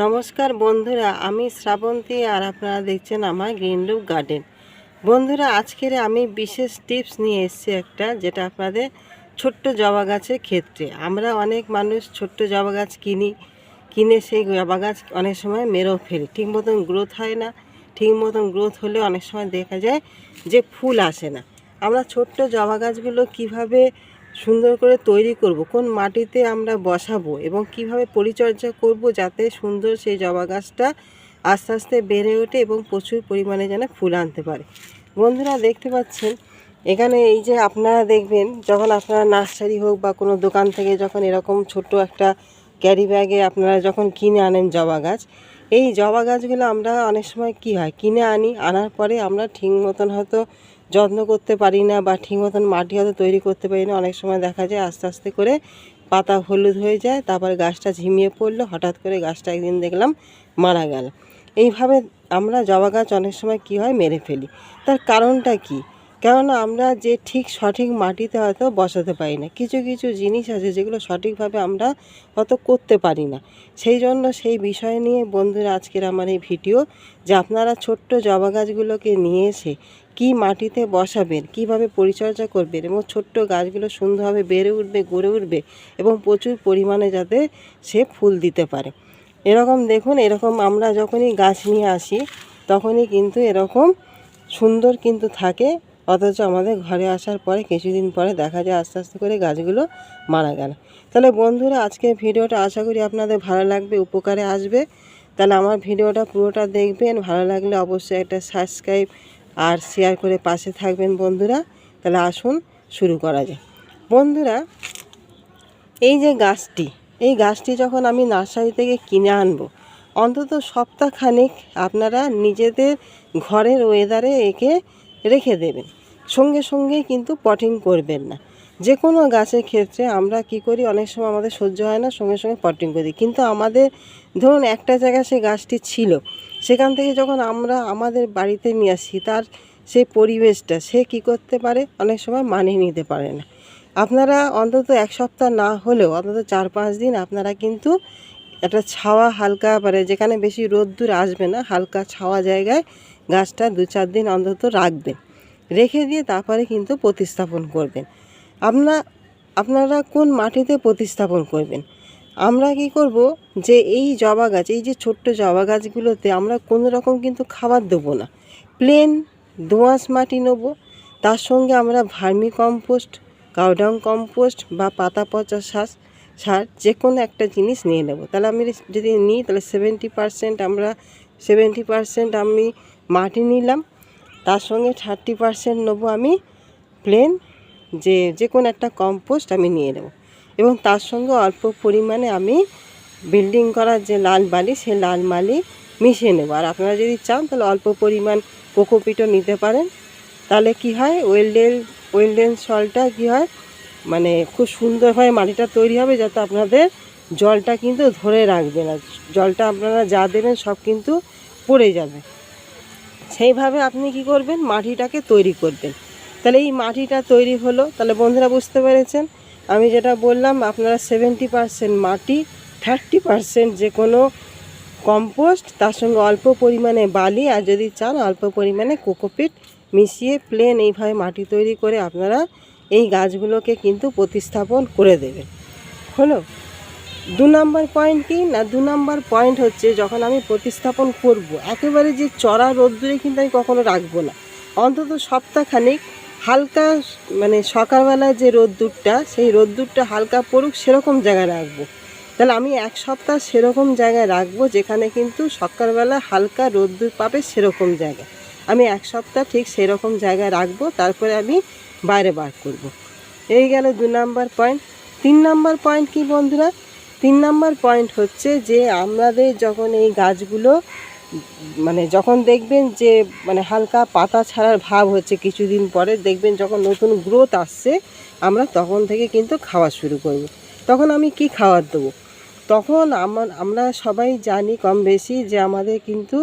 নমস্কার বন্ধুরা, আমি শ্রাবন্তী আর আপনারা দেখছেন আমার গ্রিন লুক গার্ডেন বন্ধুরা, আজকের আমি বিশেষ টিপস নিয়ে এসেছি একটা, যেটা আপনাদের ছোট্ট জবা গাছের ক্ষেত্রে। আমরা অনেক মানুষ ছোট্ট জবা গাছ কিনি, কিনে সেই জবা গাছ অনেক সময় মেরেও ফেলি। ঠিক মতন গ্রোথ হয় না, ঠিক মতন গ্রোথ হলে অনেক সময় দেখা যায় যে ফুল আসে না। আমরা ছোট্ট জবা গাছগুলো কীভাবে সুন্দর করে তৈরি করব, কোন মাটিতে আমরা বসাবো এবং কীভাবে পরিচর্যা করব যাতে সুন্দর সেই জবা গাছটা আস্তে আস্তে বেড়ে ওঠে এবং প্রচুর পরিমাণে যেন ফুল আনতে পারে। বন্ধুরা দেখতে পাচ্ছেন, এখানে এই যে আপনারা দেখবেন, যখন আপনারা নার্সারি হোক বা কোনো দোকান থেকে যখন এরকম ছোট একটা ক্যারি ব্যাগে আপনারা যখন কিনে আনেন জবা গাছ, এই জবা গাছগুলো আমরা অনেক সময় কি হয়, কিনে আনি, আনার পরে আমরা ঠিক মতন হয়তো যত্ন করতে পারি না বা ঠিক মতন মাটি হয়তো তৈরি করতে পারি না, অনেক সময় দেখা যায় আস্তে আস্তে করে পাতা হলুদ হয়ে যায়, তারপর গাছটা ঝিমিয়ে পড়ল, হঠাৎ করে গাছটা একদিন দেখলাম মারা গেল। এইভাবে আমরা জবা গাছ অনেক সময় কি হয় মেরে ফেলি। তার কারণটা কি? কেননা আমরা যে ঠিক সঠিক মাটিতে হয়তো বসাতে পারি না। কিছু কিছু জিনিস আছে যেগুলো সঠিকভাবে আমরা হয়তো করতে পারি না। সেই জন্য সেই বিষয় নিয়ে বন্ধুরা আজকের আমার এই ভিডিও যে আপনারা ছোট্ট জবা গাছগুলোকে নিয়ে এসে কি মাটিতে বসাবেন, কীভাবে পরিচর্যা করবেন এবং ছোট্ট গাছগুলো সুন্দরভাবে বেড়ে উঠবে, গড়ে উঠবে এবং প্রচুর পরিমাণে যাতে সে ফুল দিতে পারে। এরকম দেখুন, এরকম আমরা যখনই গাছ নিয়ে আসি, তখনই কিন্তু এরকম সুন্দর কিন্তু থাকে অথচ আমাদের ঘরে আসার পরে কিছুদিন পরে দেখা যায় আস্তে আস্তে করে গাছগুলো মারা গেল। তাহলে বন্ধুরা, আজকের ভিডিওটা আশা করি আপনাদের ভালো লাগবে, উপকারে আসবে। তাহলে আমার ভিডিওটা পুরোটা দেখবেন, ভালো লাগলে অবশ্যই একটা সাবস্ক্রাইব আর শেয়ার করে পাশে থাকবেন বন্ধুরা। তাহলে আসুন, শুরু করা যায় বন্ধুরা, এই যে গাছটি, এই গাছটি যখন আমি নার্সারি থেকে কিনে আনব, অন্তত সপ্তাহখানেক আপনারা নিজেদের ঘরের ওয়েদারে একে রেখে দেবেন। সঙ্গে সঙ্গে কিন্তু পটিং করবেন না। যে কোনো গাছের ক্ষেত্রে আমরা কি করি, অনেক সময় আমাদের সহ্য হয় না, সঙ্গে সঙ্গে পটিং করি কিন্তু আমাদের ধরুন একটা জায়গায় সেই গাছটি ছিল, সেখান থেকে যখন আমরা আমাদের বাড়িতে নিয়ে আসি, তার সেই পরিবেশটা সে কি করতে পারে? অনেক সময় মানিয়ে নিতে পারে না। আপনারা অন্তত এক সপ্তাহ না হলেও, অন্তত চার পাঁচ দিন আপনারা কিন্তু একটা ছাওয়া হালকা মানে যেখানে বেশি রোদ্দুর আসবে না, হালকা ছাওয়া জায়গায় গাছটা দু চার দিন অন্তত রাখবেন। রেখে দিয়ে তারপরে কিন্তু প্রতিস্থাপন করবেন। আপনার, আপনারা কোন মাটিতে প্রতিস্থাপন করবেন? আমরা কি করব যে এই জবা গাছ, এই যে ছোট্ট জবা গাছগুলোতে আমরা কোনো রকম কিন্তু খাবার দেবো না। প্লেন দোঁয়াশ মাটি নেব। তার সঙ্গে আমরা ভার্মি কম্পোস্ট কাউডাং কম্পোস্ট বা পাতা পচা শ্বাস সার যে কোনো একটা জিনিস নিয়ে নেব। তাহলে আমি যদি নিই, তাহলে সেভেন্টি পারসেন্ট আমরা সেভেন্টি পারসেন্ট আমি মাটি নিলাম। তার সঙ্গে থার্টি পারসেন্ট নেব আমি প্লেন যে যে কোনো একটা কম্পোস্ট আমি নিয়ে নেব। এবং তার সঙ্গে অল্প পরিমাণে আমি বিল্ডিং করার যে লাল বালি, সেই লাল মালি মিশিয়ে নেব। আর আপনারা যদি চান, তাহলে অল্প পরিমাণ কোকোপিটও নিতে পারেন। তাহলে কি হয় ওয়েলডেন ওয়েলডেন সলটা কি হয় মানে খুব সুন্দরভাবে মাটিটা তৈরি হবে যাতে আপনাদের জলটা কিন্তু ধরে রাখবে না। জলটা আপনারা যা দেবেন সব কিন্তু পড়ে যাবে। সেইভাবে আপনি কি করবেন? মাটিটাকে তৈরি করবেন। তাহলে এই মাটিটা তৈরি হলো। তাহলে বন্ধুরা বুঝতে পেরেছেন? আমি যেটা বললাম, আপনারা সেভেন্টি পারসেন্ট মাটি থার্টি পারসেন্ট যে কোনো কম্পোস্ট তার সঙ্গে অল্প পরিমাণে বালি, আর যদি চান অল্প পরিমাণে কোকোপিট মিশিয়ে প্লেন এইভাবে মাটি তৈরি করে আপনারা এই গাছগুলোকে কিন্তু প্রতিস্থাপন করে দেবেন। হলো? দু নম্বর পয়েন্ট কি না দু নম্বর পয়েন্ট হচ্ছে যখন আমি প্রতিস্থাপন করব, একেবারে যে চড়া রোদ্দুরে কিন্তু আমি কখনো রাখব না। অন্তত সপ্তাহখানেক হালকা মানে সকালবেলা যে রোদ্দুরটা, সেই রোদ্দুরটা হালকা পড়ুক, সেরকম জায়গায় রাখব। তাহলে আমি এক সপ্তাহ সেরকম জায়গায় রাখব যেখানে কিন্তু সকালবেলা হালকা রোদ্দুর পাবে সেরকম জায়গায়। আমি এক সপ্তাহ ঠিক সেরকম জায়গায় রাখব, তারপরে আমি বাইরে বার করব। এই গেল দু নাম্বার পয়েন্ট তিন নাম্বার পয়েন্ট কি বন্ধুরা? তিন নাম্বার পয়েন্ট হচ্ছে যে আমাদের যখন এই গাছগুলো মানে যখন দেখবেন যে মানে হালকা পাতা ছাড়ার ভাব হচ্ছে কিছুদিন পরে, দেখবেন যখন নতুন গ্রোথ আসছে, আমরা তখন থেকে কিন্তু খাওয়া শুরু করব। তখন আমি কি খাবার দেবো তখন আমার আমরা সবাই জানি কম বেশি যে আমাদের কিন্তু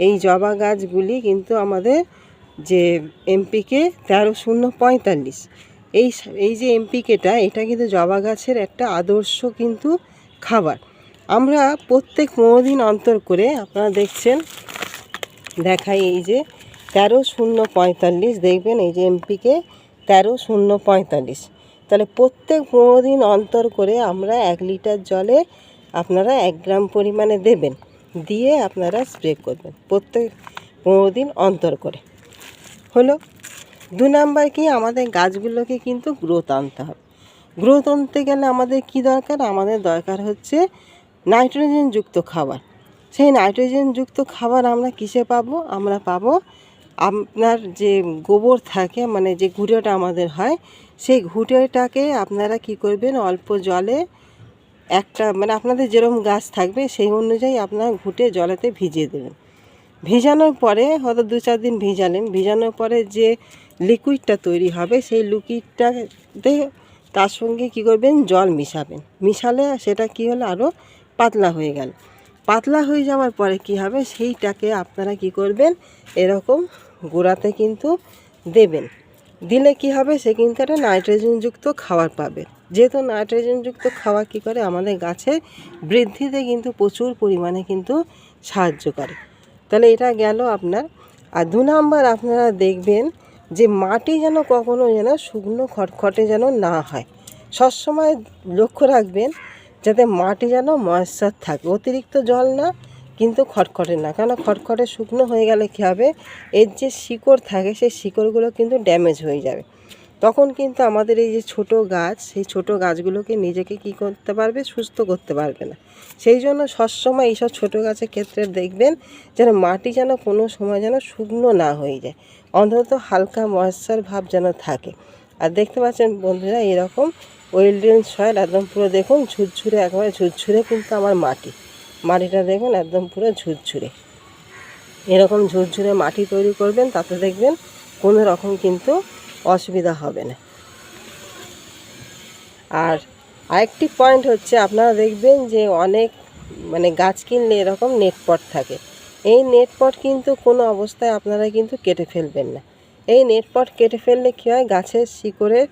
এই জবা গাছগুলি কিন্তু আমাদের যে এমপিকে তেরো শূন্য পঁয়তাল্লিশ এই এই যে এমপিকেটা, এটা কিন্তু জবা গাছের একটা আদর্শ কিন্তু খাবার। আমরা প্রত্যেক পনেরো দিন অন্তর করে আপনারা দেখছেন, দেখাই এই যে তেরো শূন্য পঁয়তাল্লিশ, দেখবেন এই যে এমপিকে তেরো শূন্য পঁয়তাল্লিশ। তাহলে প্রত্যেক পনেরো দিন অন্তর করে আমরা এক লিটার জলে আপনারা এক গ্রাম পরিমাণে দেবেন, দিয়ে আপনারা স্প্রে করবেন প্রত্যেক পনেরো দিন অন্তর করে। হলো, দু নাম্বার কি, আমাদের গাছগুলোকে কিন্তু গ্রোথ আনতে হবে। গ্রোথ আনতে গেলে আমাদের কি দরকার? আমাদের দরকার হচ্ছে নাইট্রোজেনযুক্ত খাবার। সেই নাইট্রোজেনযুক্ত খাবার আমরা কিসে পাবো? আমরা পাবো আপনার যে গোবর থাকে মানে যে ঘুঁটেটা আমাদের হয়, সেই ঘুঁটেটাকে আপনারা কি করবেন? অল্প জলে একটা মানে আপনাদের যেরকম গাছ থাকবে, সেই অনুযায়ী আপনার ঘুঁটে জলেতে ভিজিয়ে দেবেন। ভিজানোর পরে, হয়তো দু চার দিন ভিজালেন, ভিজানোর পরে যে লিকুইডটা তৈরি হবে, সেই লিকুইডটাতে তার সঙ্গে কি করবেন? জল মিশাবেন। মিশালে সেটা কি হলো? আরও পাতলা হয়ে গেল। পাতলা হয়ে যাওয়ার পরে কি হবে? সেইটাকে আপনারা কি করবেন? এরকম গোড়াতে কিন্তু দেবেন। দিলে কি হবে? সে কিন্তু একটা নাইট্রোজেনযুক্ত খাবার পাবে। যেহেতু নাইট্রোজেনযুক্ত খাবার কি করে? আমাদের গাছের বৃদ্ধিতে কিন্তু প্রচুর পরিমাণে কিন্তু সাহায্য করে। তাহলে এটা গেল আপনার। আর দু নাম্বার আপনারা দেখবেন যে মাটি যেন কখনো যেন শুকনো খটখটে যেন না হয়। সবসময় লক্ষ্য রাখবেন যাতে মাটি যেন ময়েশ্চার থাকে। অতিরিক্ত জল না, কিন্তু খটখটে না। কেন খটখটে শুকনো হয়ে গেলে কী হবে? এর যে শিকড় থাকে, সেই শিকড়গুলো কিন্তু ড্যামেজ হয়ে যাবে। তখন কিন্তু আমাদের এই যে ছোট গাছ, সেই ছোট গাছগুলোকে নিজেকে কি করতে পারবে? সুস্থ করতে পারবে না। সেই জন্য সবসময় এইসব ছোটো গাছের ক্ষেত্রে দেখবেন যেন মাটি যেন কোনো সময় যেন শুকনো না হয়ে যায়। অন্তত হালকা ময়েশ্চার ভাব যেন থাকে। আর দেখতে পাচ্ছেন বন্ধুরা, এরকম ওয়েলডেন সয়েল একদম পুরো দেখুন ঝুরঝুরে, একেবারে ঝুরঝুরে কিন্তু আমার মাটি। মাটিটা দেখুন একদম পুরো ঝুরঝুরে। এরকম ঝুরঝুরে মাটি তৈরি করবেন, তাতে দেখবেন কোনো রকম কিন্তু অসুবিধা হবে না। আর আরেকটি পয়েন্ট হচ্ছে, আপনারা দেখবেন যে অনেক মানে গাছ কিনলে এরকম নেটপট থাকে। এই নেটপট কিন্তু কোনো অবস্থায় আপনারা কিন্তু কেটে ফেলবেন না। এই নেটপট কেটে ফেললে কী হয়? গাছের শিকড়ের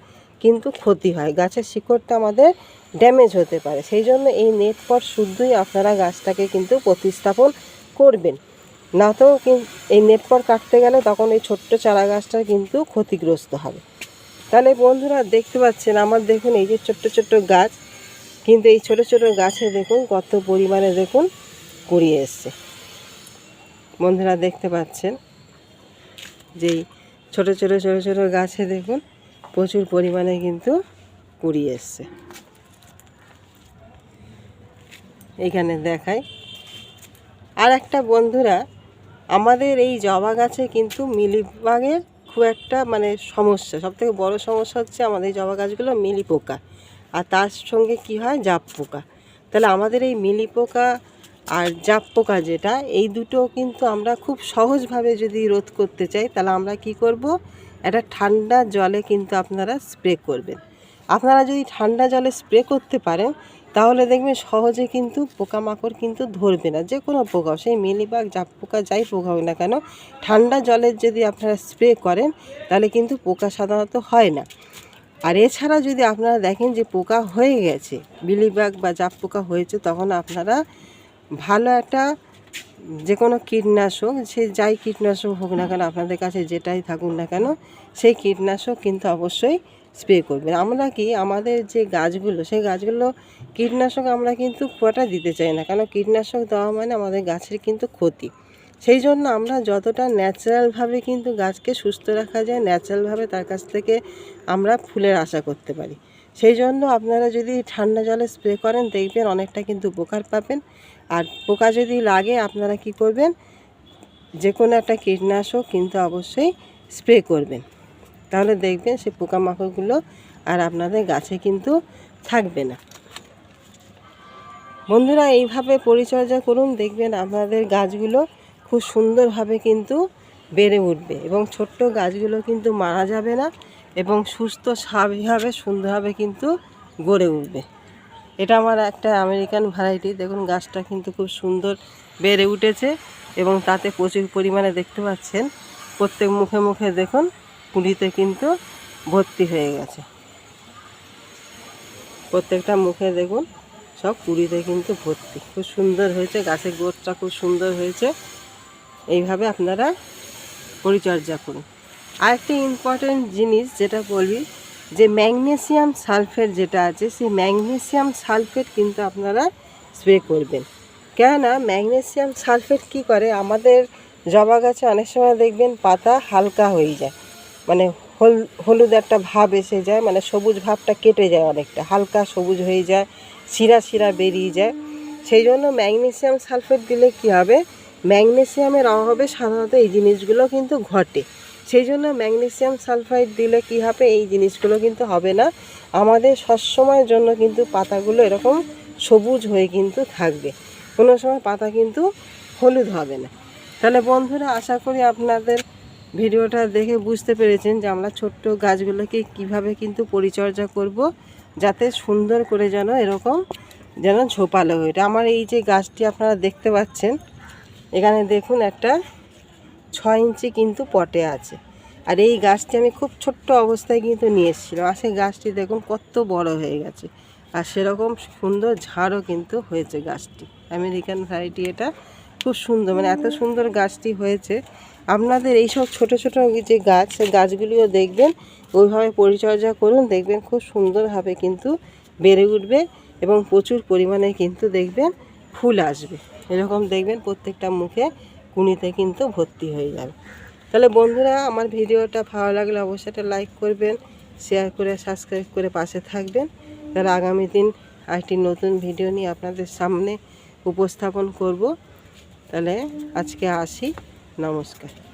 কিন্তু ক্ষতি হয়। গাছের শিকড়টা আমাদের ড্যামেজ হতে পারে। সেই জন্য এই নেটপট শুদ্ধই আপনারা গাছটাকে কিন্তু প্রতিস্থাপন করবেন। না তো এই নেটপট কাটতে গেলে তখন এই ছোট্ট চারা গাছটা কিন্তু ক্ষতিগ্রস্ত হবে। তাহলে বন্ধুরা দেখতে পাচ্ছেন, আমার দেখুন এই যে ছোট্ট ছোট্ট গাছ, কিন্তু এই ছোট ছোট গাছে দেখুন কত পরিমাণে দেখুন কুড়িয়ে এসছে। বন্ধুরা দেখতে পাচ্ছেন যেই ছোট ছোট ছোট ছোট গাছে দেখুন প্রচুর পরিমাণে কিন্তু কুড়িয়ে এসছে। এখানে দেখায় আর একটা বন্ধুরা আমাদের এই জবা গাছে কিন্তু মিলিবাগের খুব একটা মানে সমস্যা। সবথেকে বড় সমস্যা হচ্ছে আমাদের এই জবা গাছগুলো মিলি পোকা আর তার সঙ্গে কি হয়? জাপ পোকা তাহলে আমাদের এই মিলি পোকা আর জাপ পোকা যেটা, এই দুটো কিন্তু আমরা খুব সহজভাবে যদি রোধ করতে চাই, তাহলে আমরা কি করব? একটা ঠান্ডা জলে কিন্তু আপনারা স্প্রে করবেন। আপনারা যদি ঠান্ডা জলে স্প্রে করতে পারেন তাহলে দেখবেন সহজে কিন্তু পোকামাকড় কিন্তু ধরবে না। যে কোনো পোকা, সেই মিলিবাগ জাপ পোকা যাই পোকা হোক না কেন, ঠান্ডা জলের যদি আপনারা স্প্রে করেন, তাহলে কিন্তু পোকা সাধারণত হয় না। আর এছাড়া যদি আপনারা দেখেন যে পোকা হয়ে গেছে মিলিবাগ বা জাপ পোকা হয়েছে, তখন আপনারা ভালো একটা যে কোনো কীটনাশক, সে যাই কীটনাশক হোক না কেন, আপনাদের কাছে যেটাই থাকুক না কেন, সেই কীটনাশক কিন্তু অবশ্যই স্প্রে করবেন। আমরা কি আমাদের যে গাছগুলো, সেই গাছগুলো কীটনাশক আমরা কিন্তু খুব দিতে চাই না, কেন কীটনাশক দেওয়া মানে আমাদের গাছের কিন্তু ক্ষতি। সেই জন্য আমরা যতটা ন্যাচারালভাবে কিন্তু গাছকে সুস্থ রাখা যায় ন্যাচারালভাবে তার কাছ থেকে আমরা ফুলের আশা করতে পারি। সেই জন্য আপনারা যদি ঠান্ডা জলে স্প্রে করেন, দেখবেন অনেকটা কিন্তু উপকার পাবেন। আর পোকা যদি লাগে, আপনারা কি করবেন? যে কোনো একটা কীটনাশক কিন্তু অবশ্যই স্প্রে করবেন। তাহলে দেখবেন সেই পোকামাকড়গুলো আর আপনাদের গাছে কিন্তু থাকবে না। বন্ধুরা, এইভাবে পরিচর্যা করুন, দেখবেন আপনাদের গাছগুলো খুব সুন্দরভাবে কিন্তু বেড়ে উঠবে এবং ছোট্ট গাছগুলো কিন্তু মারা যাবে না এবং সুস্থ, স্বাভাবিকভাবে, সুন্দরভাবে কিন্তু গড়ে উঠবে। এটা আমার একটা আমেরিকান ভ্যারাইটি। দেখুন, গাছটা কিন্তু খুব সুন্দর বেড়ে উঠেছে এবং তাতে প্রচুর পরিমাণে দেখতে পাচ্ছেন। প্রত্যেক মুখে মুখে দেখুন কুঁড়িতে কিন্তু ভর্তি হয়ে গেছে। প্রত্যেকটা মুখে দেখুন, সব কুড়িতে কিন্তু ভর্তি। খুব সুন্দর হয়েছে, গাছের গোড়টা খুব সুন্দর হয়েছে। এইভাবে আপনারা পরিচর্যা করুন। আরেকটা ইম্পর্টেন্ট জিনিস যেটা বলবি, যে ম্যাগনেসিয়াম সালফেট যেটা আছে, সেই ম্যাগনেসিয়াম সালফেট কিন্তু আপনারা স্প্রে করবেন। কেননা ম্যাগনেসিয়াম সালফেট কি করে? আমাদের জবা গাছে অনেক সময় দেখবেন পাতা হালকা হয়ে যায়। মানে হল, হলুদ একটা ভাব এসে যায় মানে সবুজ ভাবটা কেটে যায় অনেকটা, হালকা সবুজ হয়ে যায়, শিরা শিরা বেরিয়ে যায়। সেই জন্য ম্যাগনেসিয়াম সালফেট দিলে কি হবে? ম্যাগনেসিয়ামের অভাবে সাধারণত এই জিনিসগুলো কিন্তু ঘটে। সেই জন্য ম্যাগনেসিয়াম সালফাইড দিলে কি হবে? এই জিনিসগুলো কিন্তু হবে না। আমাদের সবসময়ের জন্য কিন্তু পাতাগুলো এরকম সবুজ হয়ে কিন্তু থাকবে। কোনো সময় পাতা কিন্তু হলুদ হবে না। তাহলে বন্ধুরা, আশা করি আপনাদের ভিডিওটা দেখে বুঝতে পেরেছেন যে আমরা ছোট্ট গাছগুলোকে কীভাবে কিন্তু পরিচর্যা করব, যাতে সুন্দর করে যেন এরকম যেন ঝোপালো হয়ে। আমার এই যে গাছটি আপনারা দেখতে পাচ্ছেন, এখানে দেখুন একটা ছয় ইঞ্চি কিন্তু পটে আছে। আর এই গাছটি আমি খুব ছোট্ট অবস্থায় কিন্তু নিয়ে এসেছিলাম। আর সেই গাছটি দেখুন কত বড় হয়ে গেছে। আর সেরকম সুন্দর ঝাড়ও কিন্তু হয়েছে গাছটি। আমেরিকান ভ্যারাইটি এটা। খুব সুন্দর মানে এত সুন্দর গাছটি হয়েছে আপনাদের এইসব ছোট ছোটো যে গাছ গাছগুলিও দেখবেন, ওইভাবে পরিচর্যা করুন, দেখবেন খুব সুন্দরভাবে কিন্তু বেড়ে উঠবে এবং প্রচুর পরিমাণে কিন্তু দেখবেন ফুল আসবে। এরকম দেখবেন প্রত্যেকটা মুখে কুনিতে কিন্তু ভর্তি হয়ে যাবে। তাহলে বন্ধুরা, আমার ভিডিওটা ভালো লাগলে অবশ্যই একটা লাইক করবেন, শেয়ার করে, সাবস্ক্রাইব করে পাশে থাকবেন। তাহলে আগামী দিন আরেকটি নতুন ভিডিও নিয়ে আপনাদের সামনে উপস্থাপন করব। তাহলে আজকে আসি। নমস্কার।